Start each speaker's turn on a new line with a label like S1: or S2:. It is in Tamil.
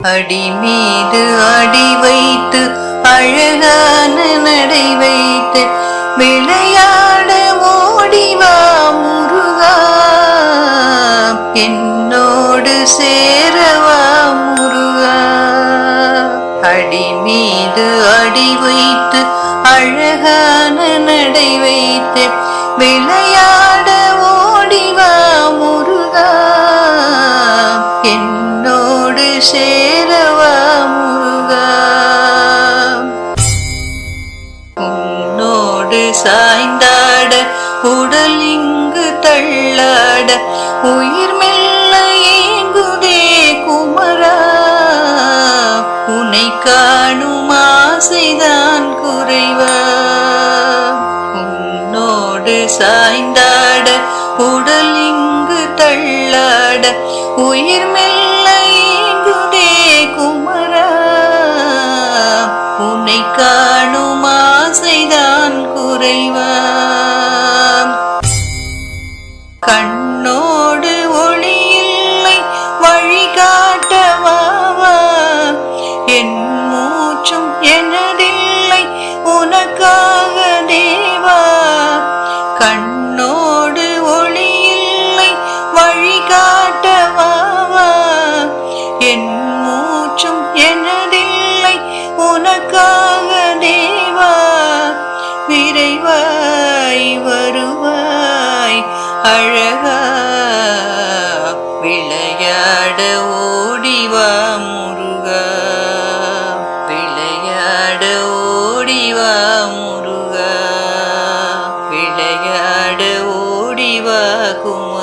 S1: அடி மீது அடி வைத்து அழகான நடை வைத்து விளையாட ஓடிவா முருகா. என்னோடு சேரவா முருகா. அடி மீது அடி வைத்து அழகான நடை வைத்து விளையாட ஓடிவா முருகா. என்னோடு சே உன்னோடு சாய்ந்தாட உடல் இங்கு தள்ளாட உயிர் மெல்ல ஏங்குதே குமரா. உனை காணும் ஆசைதான் குறைவா. உன்னோடு சாய்ந்தாட உடல் இங்கு தள்ளாட உயிர் மெல்ல ஆசைதான் கண்ணோடு ஒளியில்லை வழிகாட்டவாவா என் மூச்சும் எனதில்லை உனக்காக தேவா. கண்ணோடு ஒளியில்லை வழிகாட்டவாவா என் மூச்சும் எனதில்லை உனக்காக இறைவாய் வருவாய். அழகா விளையாட ஓடிவா முருகா. விளையாட ஓடிவா முருகா. விளையாட ஓடிவா குமார்.